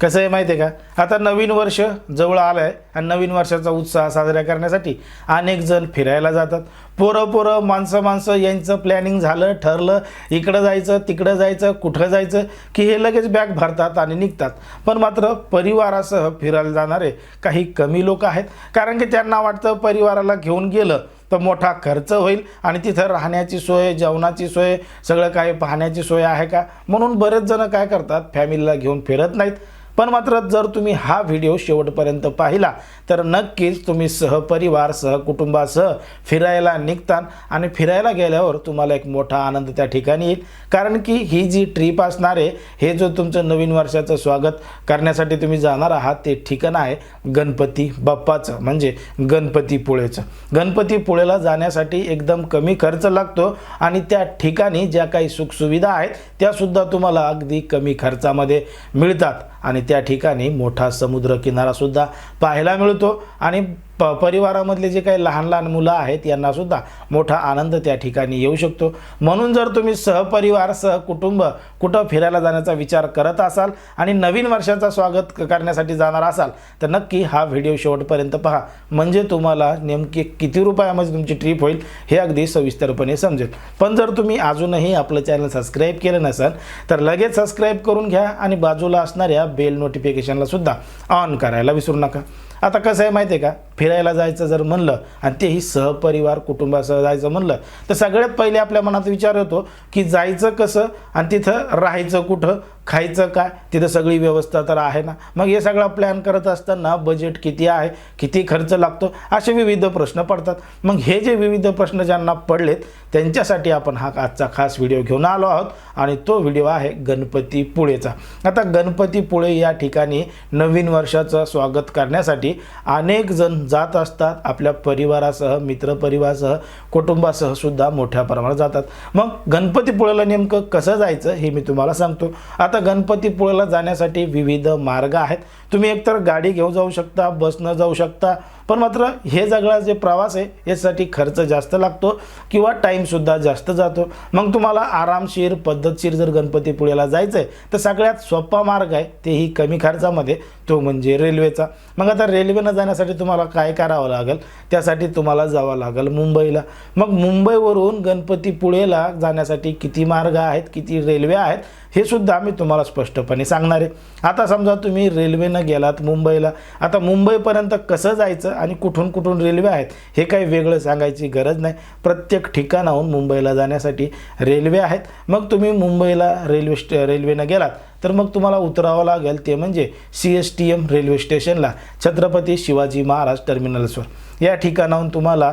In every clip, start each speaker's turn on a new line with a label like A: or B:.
A: कसं आहे माहिती आहे का? आता नवीन वर्ष जवळ आलं आहे आणि नवीन वर्षाचा उत्साह साजरा करण्यासाठी अनेक जण फिरायला जातात. पोरं पोरं माणसं माणसं यांचं प्लॅनिंग झालं ठरलं. इकडं जायचं तिकडं जायचं कुठं जायचं की हे लगेच बॅग भरतात आणि निघतात. पण मात्र परिवारासह फिरायला जाणारे काही कमी लोक आहेत. कारण की त्यांना वाटतं परिवाराला घेऊन गेलं तर मोठा खर्च होईल आणि तिथं राहण्याची सोय जेवणाची सोय सगळं काही पाहण्याची सोय आहे का? म्हणून बरेच जण काय करतात? फॅमिलीला घेऊन फिरत नाहीत. पण मात्र जर तुम्ही हा व्हिडिओ शेवटपर्यंत पाहिला तर नक्कीच तुम्ही सहपरिवार सहकुटुंबासह फिरायला निघतान आणि फिरायला गेल्यावर तुम्हाला एक मोठा आनंद त्या ठिकाणी येईल. कारण की ही जी ट्रीप असणार आहे हे जो तुमचं नवीन वर्षाचं स्वागत करण्यासाठी तुम्ही जाणार आहात ते ठिकाण आहे गणपती बाप्पाचं म्हणजे गणपतीपुळेचं गणपतीपुळेला जाण्यासाठी एकदम कमी खर्च लागतो आणि त्या ठिकाणी ज्या काही सुखसुविधा आहेत त्यासुद्धा तुम्हाला अगदी कमी खर्चामध्ये मिळतात. आणि त्या ठिकाणी मोठा समुद्रकिनारासुद्धा पाहायला मिळतो आणि प परिवारामधले जे काही लहान लहान मुलं आहेत यांनासुद्धा मोठा आनंद त्या ठिकाणी येऊ शकतो. म्हणून जर तुम्ही सहपरिवार सहकुटुंब कुठं फिरायला जाण्याचा विचार करत असाल आणि नवीन वर्षाचा स्वागत करण्यासाठी जाणार असाल तर नक्की हा व्हिडिओ शेवटपर्यंत पहा. म्हणजे तुम्हाला नेमकी किती रुपयामध्ये तुमची ट्रिप होईल हे अगदी सविस्तरपणे समजेल. पण जर तुम्ही अजूनही आपलं चॅनल सबस्क्राईब केलं नसेल तर लगेच सबस्क्राईब करून घ्या आणि बाजूला असणाऱ्या बेल नोटिफिकेशनला सुद्धा ऑन करायला विसरू नका. आता कसं आहे माहिती आहे का? फिरायला जायचं जर म्हणलं आणि तेही सहपरिवार कुटुंबासह जायचं म्हणलं तर सगळ्यात पहिले आपल्या मनात विचार येतो की जायचं कसं आणि तिथं राहायचं कुठं? खायचं काय? तिथं सगळी व्यवस्था तर आहे ना. मग हे सगळं प्लॅन करत असताना बजेट किती आहे? किती खर्च लागतो? असे विविध प्रश्न पडतात. मग हे जे विविध प्रश्न ज्यांना पडलेत त्यांच्यासाठी आपण हा आजचा खास व्हिडिओ घेऊन आलो आहोत आणि तो व्हिडिओ आहे गणपतीपुळेचा आता गणपतीपुळे या ठिकाणी नवीन वर्षाचं स्वागत करण्यासाठी अनेक जण जात असतात. आपल्या परिवारासह मित्रपरिवारासह कुटुंबासह सुद्धा मोठ्या प्रमाणात जातात. मग गणपतीपुळेला नेमकं कसं जायचं हे मी तुम्हाला सांगतो. आता गणपतीपुळेला जाण्यासाठी विविध मार्ग आहेत. तुम्ही एकतर गाडी घेऊन जाऊ शकता बसनं जाऊ शकता पण मात्र हे सगळा जे प्रवास आहे यासाठी खर्च जास्त लागतो किंवा टाईमसुद्धा जास्त जातो. मग तुम्हाला आरामशीर पद्धतशीर जर गणपतीपुळेला जायचं आहे तर सगळ्यात सोपा मार्ग आहे तेही कमी खर्चामध्ये तो म्हणजे रेल्वेचा मग आता रेल्वेनं जाण्यासाठी तुम्हाला काय करावं लागेल? त्यासाठी तुम्हाला जावं लागेल मुंबईला. मग मुंबईवरून गणपतीपुळेला जाण्यासाठी किती मार्ग आहेत किती रेल्वे आहेत हे सुद्धा मी तुम्हाला स्पष्टपणे सांगणार आहे. आता समजा तुम्ही रेल्वेनं गेलात मुंबईला. आता मुंबईपर्यंत कसं जायचं? आणि कुठून कुठून रेल्वे आहेत हे काही वेगळं सांगायची गरज नाही. प्रत्येक ठिकाणाहून मुंबईला जाण्यासाठी रेल्वे आहेत. मग तुम्ही मुंबईला रेल्वे स्ट रेल्वेनं गेलात तर मग तुम्हाला उतरावं लागेल ते म्हणजे C S T M railway स्टेशनला छत्रपती शिवाजी महाराज टर्मिनल्सवर या ठिकाणाहून तुम्हाला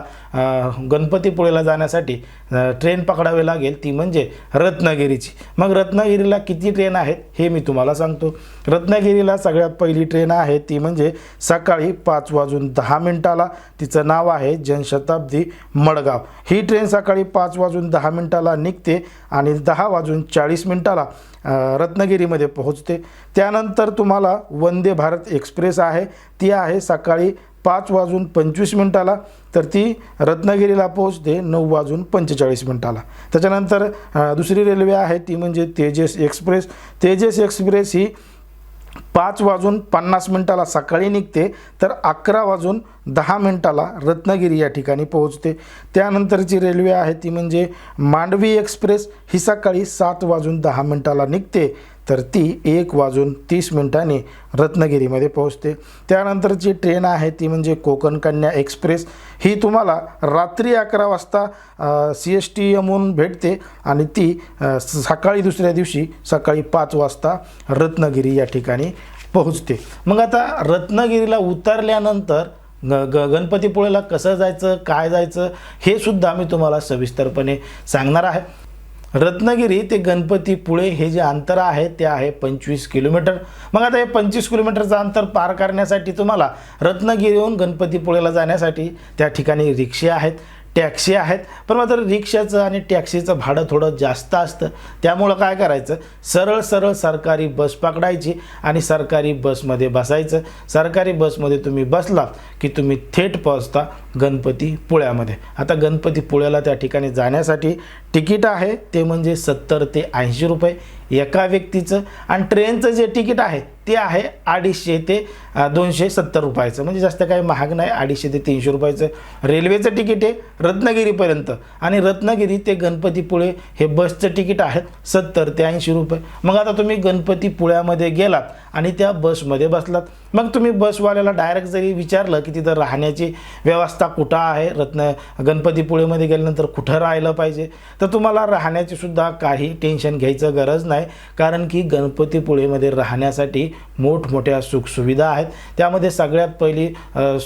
A: गणपतीपुळेला जाण्यासाठी ट्रेन पकडावी लागेल ती म्हणजे रत्नागिरीची. मग रत्नागिरीला किती ट्रेन आहेत हे मी तुम्हाला सांगतो. रत्नागिरीला सगळ्यात पहिली ट्रेन आहे ती म्हणजे सकाळी पाच वाजून दहा मिनिटाला. तिचं नाव आहे जनशताब्दी मडगाव. ही ट्रेन सकाळी पाच वाजून दहा मिनिटाला निघते आणि दहा वाजून चाळीस मिनिटाला रत्नागिरीमध्ये रत्नागिरीमध्ये पोहोचते. त्यानंतर तुम्हाला वंदे भारत एक्सप्रेस आहे. ती आहे सकाळी पाच वाजून पंचवीस मिनिटाला. तर ती रत्नागिरीला पोहोचते नऊ वाजून पंचेचाळीस मिनिटाला. त्याच्यानंतर दुसरी रेल्वे आहे. ती म्हणजे तेजस एक्सप्रेस. तेजस एक्सप्रेस ही पाच वाजून पन्नास मिनिटाला सकाळी निघते. तर अकरा वाजून दहा मिनिटाला रत्नागिरी या ठिकाणी पोहोचते. त्यानंतरची रेल्वे आहे. ती म्हणजे मांडवी एक्सप्रेस. ही सकाळी सात वाजून दहा मिनिटाला निघते. तर ती एक वाजून तीस मिनिटांनी रत्नागिरीमध्ये पोहोचते. त्यानंतरची ट्रेन आहे ती म्हणजे कोकण कन्या एक्सप्रेस. ही तुम्हाला रात्री अकरा वाजता सी एस टी एमहून भेटते आणि ती सकाळी दुसऱ्या दिवशी सकाळी पाच वाजता रत्नागिरी या ठिकाणी पोहोचते. मग आता रत्नागिरीला उतरल्यानंतर ग ग गणपतीपुळेला कसं जायचं काय जायचं हे सुद्धा मी तुम्हाला सविस्तरपणे सांगणार आहे. रत्नागिरी ते गणपतीपुळे हे जे अंतर आहे ते आहे पंचवीस किलोमीटर. मग आता हे पंचवीस किलोमीटरचं अंतर पार करण्यासाठी तुम्हाला रत्नागिरीहून गणपतीपुळेला जाण्यासाठी त्या ठिकाणी रिक्षा आहेत. टॅक्सी आहेत. पण मात्र रिक्षाचं आणि टॅक्सीचं भाडं थोडं जास्त असतं. त्यामुळं काय करायचं? सरळ सरळ सरकारी बस पकडायची आणि सरकारी बसमध्ये बसायचं. सरकारी बसमध्ये तुम्ही बसलात की तुम्ही थेट पोहोचता गणपती पुळ्यामध्ये. आता गणपती पुळ्याला त्या ठिकाणी जाण्यासाठी तिकीट आहे. ते म्हणजे सत्तर ते ऐंशी रुपये एका व्यक्तीचं. आणि ट्रेनचं जे तिकीट आहे ते आहे अडीचशे ते दोनशे सत्तर रुपयाचं. म्हणजे जास्त काही महाग नाही अडीचशे ते तीनशे रुपयाचं. रेल्वेचं तिकीट आहे रत्नागिरीपर्यंत. आणि रत्नागिरी ते गणपतीपुळे हे बसचं तिकीट आहे सत्तर ते ऐंशी रुपये. मग आता तुम्ही गणपतीपुळ्यामध्ये गेलात आणि त्या बसमध्ये बसलात. मग तुम्ही बसवाल्याला डायरेक्ट जरी विचारलं की तिथं राहण्याची व्यवस्था कुठं आहे रत्न गणपतीपुळेमध्ये गेल्यानंतर कुठं राहिलं पाहिजे? तर तुम्हाला राहण्याची सुद्धा काही टेन्शन घ्यायचं गरज नाही. कारण की गणपतीपुळेमध्ये राहण्यासाठी मोठमोठ्या सुखसुविधा आहेत. त्यामध्ये सगळ्यात पहिली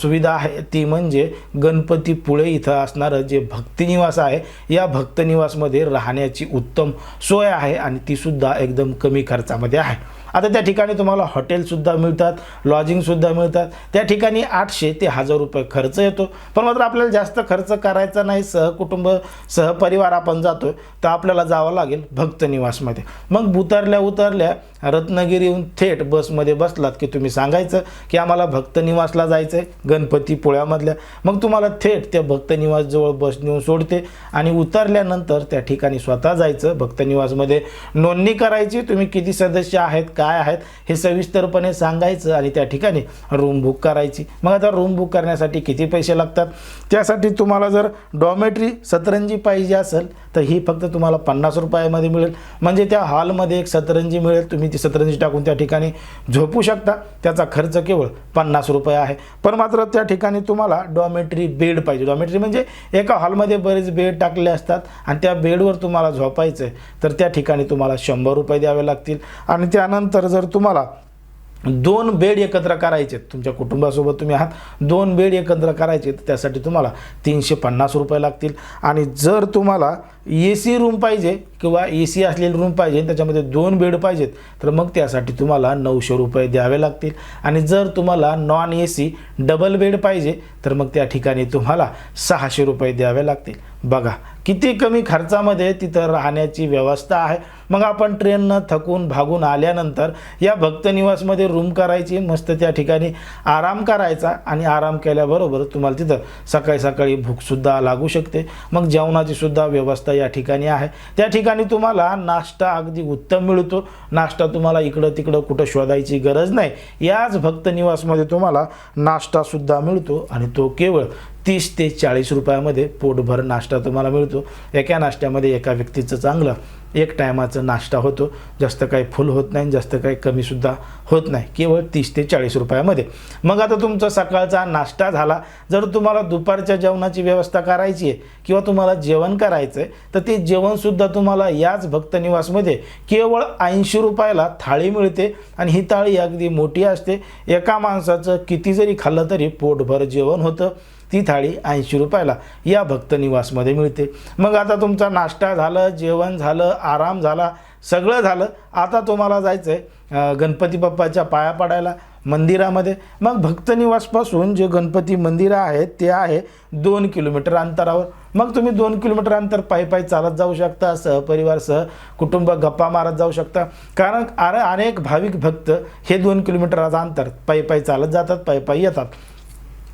A: सुविधा आहे ती म्हणजे गणपतीपुळे इथं असणारं जे भक्तिनिवास आहे या भक्तनिवासमध्ये राहण्याची उत्तम सोय आहे आणि तीसुद्धा एकदम कमी खर्चामध्ये आहे. आता त्या ठिकाणी तुम्हाला हॉटेलसुद्धा मिळतात लॉजिंगसुद्धा मिळतात. त्या ठिकाणी आठशे ते हजार रुपये खर्च येतो. पण मात्र आपल्याला जास्त खर्च करायचा नाही. सहकुटुंब सहपरिवार आपण जातो तर आपल्याला जावं लागेल भक्त निवासमध्ये. मग उतरल्या उतरल्या रत्नागिरीहून थेट बसमध्ये बसलात की तुम्ही सांगायचं की आम्हाला भक्त निवासला जायचं आहे गणपतीपुळ्यामधल्या मग तुम्हाला थेट त्या भक्त निवासजवळ बस नेऊन सोडते आणि उतरल्यानंतर त्या ठिकाणी स्वतः जायचं. भक्त निवासमध्ये नोंदणी करायची. तुम्ही किती सदस्य आहेत काय आहेत हे सविस्तरपणे सांगायचं आणि त्या ठिकाणी रूम बुक करायची. मग आता रूम बुक करण्यासाठी किती पैसे लागतात? त्यासाठी तुम्हाला जर डॉमेट्री सतरंजी पाहिजे असेल तर ही फक्त तुम्हाला पन्नास रुपयामध्ये मिळेल. म्हणजे त्या हॉलमध्ये एक सतरंजी मिळेल. तुम्ही ती सतरंजी टाकून त्या ठिकाणी झोपू शकता. त्याचा खर्च केवळ पन्नास रुपये आहे. पण मात्र त्या ठिकाणी तुम्हाला डॉमेट्री बेड पाहिजे. डॉमेट्री म्हणजे एका हॉलमध्ये बरेच बेड टाकले असतात आणि त्या बेडवर तुम्हाला झोपायचं आहे तर त्या ठिकाणी तुम्हाला शंभर रुपये द्यावे लागतील. आणि त्यानंतर जर तुम्हाला दोन बेड एकत्र करायचे आहेत. तुमच्या कुटुंबासोबत तुम्ही आहात दोन बेड एकत्र करायचे तर त्यासाठी तुम्हाला तीनशे पन्नास रुपये लागतील आणि जर तुम्हाला ए सी रूम पाहिजे किंवा ए सी असलेली रूम पाहिजे त्याच्यामध्ये दोन बेड पाहिजेत तर मग त्यासाठी तुम्हाला नऊशे रुपये द्यावे लागतील. आणि जर तुम्हाला non A C double bed पाहिजे तर मग त्या ठिकाणी तुम्हाला सहाशे रुपये द्यावे लागतील. बघा किती कमी खर्चामध्ये तिथं राहण्याची व्यवस्था आहे. मग आपण ट्रेननं थकून भागून आल्यानंतर या भक्तनिवासमध्ये रूम करायची मस्त त्या ठिकाणी आराम करायचा आणि आराम केल्याबरोबर तुम्हाला तिथं सकाळी सकाळी भूकसुद्धा लागू शकते. मग जेवणाची सुद्धा व्यवस्था या ठिकाणी आहे. त्या ठिकाणी तुम्हाला नाश्ता अगदी उत्तम मिळतो. नाश्ता तुम्हाला इकडं तिकडं कुठं शोधायची गरज नाही. याच भक्तनिवासमध्ये तुम्हाला नाश्तासुद्धा मिळतो आणि तो केवळ तीस ते चाळीस रुपयामध्ये पोटभर नाश्ता तुम्हाला मिळतो. एका नाश्त्यामध्ये एका व्यक्तीचं चांगलं एक टायमाचं नाश्ता होतो. जास्त काही फुल होत नाही जास्त काही कमीसुद्धा होत नाही. केवळ तीस ते चाळीस रुपयामध्ये. मग आता तुमचा सकाळचा नाश्ता झाला. जर तुम्हाला दुपारच्या जेवणाची व्यवस्था करायची आहे किंवा तुम्हाला जेवण करायचं आहे तर ते जेवणसुद्धा तुम्हाला याच भक्तनिवासमध्ये केवळ ऐंशी रुपयाला थाळी मिळते आणि ही थाळी अगदी मोठी असते. एका माणसाचं किती जरी खाल्लं तरी पोटभर जेवण होतं. ती थाळी ऐंशी रुपयाला या भक्त निवासमध्ये मिळते. मग आता तुमचा नाश्ता झालं जेवण झालं आराम झाला सगळं झालं. आता तुम्हाला जायचं आहे गणपती बाप्पाच्या पाया पडायला मंदिरामध्ये. मग भक्तनिवासपासून जे गणपती मंदिरं आहेत ते आहे दोन किलोमीटर अंतरावर. मग तुम्ही दोन किलोमीटर अंतर पायी पायी चालत जाऊ शकता सहपरिवार सह कुटुंब गप्पा मारत जाऊ शकता. कारण अरे अनेक भाविक भक्त हे दोन किलोमीटरचं अंतर पायी पायी चालत जातात पायी पायी येतात.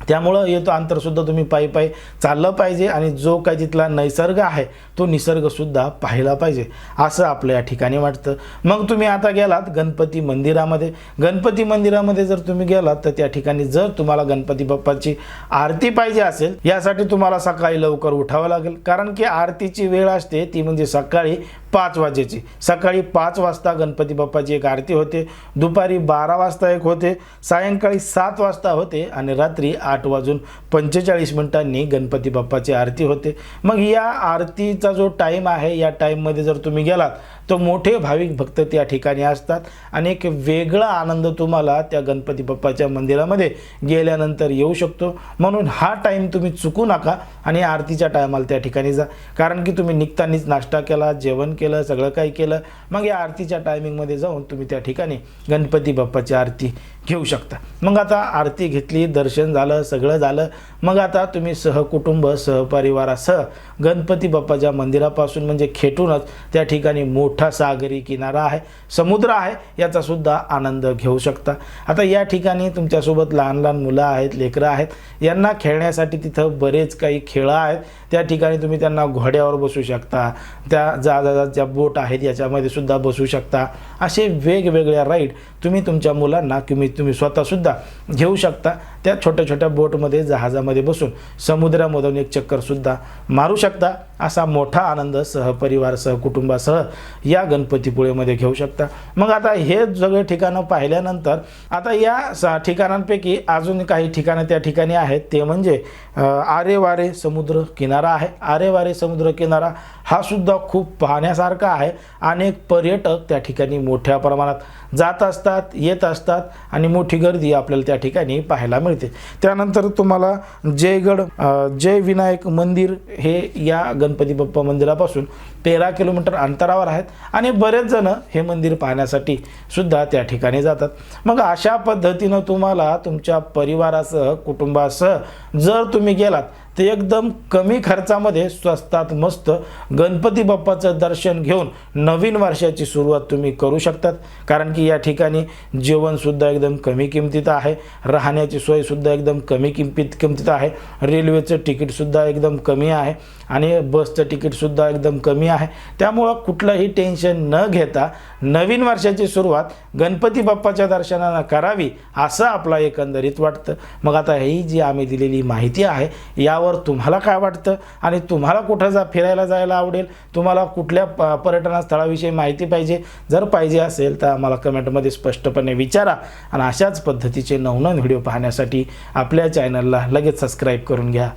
A: त्यामुळं येतो अंतरसुद्धा तुम्ही पायी पायी चाललं पाहिजे आणि जो काही तिथला नैसर्ग आहे तो निसर्गसुद्धा पाहिला पाहिजे. असं आपलं या ठिकाणी वाटतं. मग तुम्ही आता गेलात गणपती मंदिरामध्ये. गणपती मंदिरामध्ये जर तुम्ही गेलात तर त्या ठिकाणी जर तुम्हाला गणपती बाप्पाची आरती पाहिजे असेल यासाठी तुम्हाला सकाळी लवकर उठावं लागेल. कारण की आरतीची वेळ असते ती म्हणजे सकाळी पाच वाजेची. सकाळी पाच वाजता गणपती बाप्पाची एक आरती होते. दुपारी बारा वाजता एक होते. सायंकाळी सात वाजता होते आणि रात्री आठ वाजून पंचेचाळीस मिनिटांनी गणपती बाप्पाची आरती होते. मग या आरतीचा जो टाईम आहे या टाईममध्ये जर तुम्ही गेलात तर मोठे भाविक भक्त त्या ठिकाणी असतात आणि एक वेगळा आनंद तुम्हाला त्या गणपती बाप्पाच्या मंदिरामध्ये गेल्यानंतर येऊ शकतो. म्हणून हा टाईम तुम्ही चुकू नका आणि आरतीच्या टायमाला त्या ठिकाणी जा. कारण की तुम्ही निघतानीच नाश्ता केला जेवण केलं सगळं काही केलं. मग या आरतीच्या टायमिंगमध्ये जाऊन तुम्ही त्या ठिकाणी गणपती बाप्पाची आरती घेऊ शकता. मग आता आरती घेतली दर्शन झालं सगळं झालं. मग आता तुम्ही सहकुटुंब सहपरिवारासह गणपती बाप्पाच्या मंदिरापासून म्हणजे खेटूनच त्या ठिकाणी मोठा सागरी किनारा आहे समुद्र आहे याचासुद्धा आनंद घेऊ शकता. आता या ठिकाणी तुमच्यासोबत लहान लहान मुलं आहेत लेकरं आहेत यांना खेळण्यासाठी तिथं बरेच काही खेळं आहेत. त्या ठिकाणी तुम्ही त्यांना घोड्यावर बसू शकता त्या जा- ज्या बोट आहेत याच्यामध्ये सुद्धा बसू शकता. असे वेगवेगळ्या राईड तुम्ही तुमच्या मुलांना तुम्ही तुम्ही स्वतःसुद्धा घेऊ शकता त्या छोट्या छोट्या बोटमध्ये जहाजामध्ये बसून समुद्रामधून एक चक्करसुद्धा मारू शकता. असा मोठा आनंद सहपरिवार सहकुटुंबासह या गणपतीपुळेमध्ये घेऊ शकता. मग आता हे सगळे ठिकाणं पाहिल्यानंतर आता या सा ठिकाणांपैकी अजून काही ठिकाणं त्या ठिकाणी आहेत. ते म्हणजे आरेवारे समुद्र किनारा आहे. आरेवारे समुद्र किनारा हा सुद्धा खूप पाहण्यासारखा आहे. अनेक पर्यटक त्या ठिकाणी मोठ्या प्रमाणात जात असतात येत असतात आणि मोठी गर्दी आपल्याला त्या ठिकाणी पाहायला मिळते. त्यानंतर तुम्हाला जयगड जय विनायक मंदिर हे या गणपती बाप्पा मंदिरापासून तेरा किलोमीटर अंतरावर आहेत आणि बरेच जण हे मंदिर पाहण्यासाठी सुद्धा त्या ठिकाणी जातात. मग अशा पद्धतीनं तुम्हाला तुमच्या परिवारासह कुटुंबासह जर तुम्ही गेलात ते एकदम कमी खर्चामध्ये स्वस्तात मस्त गणपती बाप्पाचं दर्शन घेऊन नवीन वर्षाची सुरुवात तुम्ही करू शकतात. कारण की या ठिकाणी जेवणसुद्धा एकदम कमी किमतीत आहे. राहण्याची सोयसुद्धा एकदम कमी किमतीत किमतीत आहे. रेल्वेचं तिकीटसुद्धा एकदम कमी आहे. आणि बसचं तिकीटसुद्धा एकदम कमी आहे. त्यामुळं कुठलंही टेन्शन न घेता नवीन वर्षाची सुरुवात गणपती बाप्पाच्या दर्शनानं करावी असं आपला एकंदरीत वाटतं. मग आता ही जी आम्ही दिलेली माहिती आहे यावर तुम्हाला काय वाटतं? आणि तुम्हाला कुठं जा फिरायला जायला आवडेल? तुम्हाला कुठल्या प पर्यटन स्थळाविषयी माहिती पाहिजे? जर पाहिजे असेल तर आम्हाला कमेंटमध्ये स्पष्टपणे विचारा. आणि अशाच पद्धतीचे नवनवीन व्हिडिओ पाहण्यासाठी आपल्या चॅनलला लगेच सबस्क्राईब करून घ्या.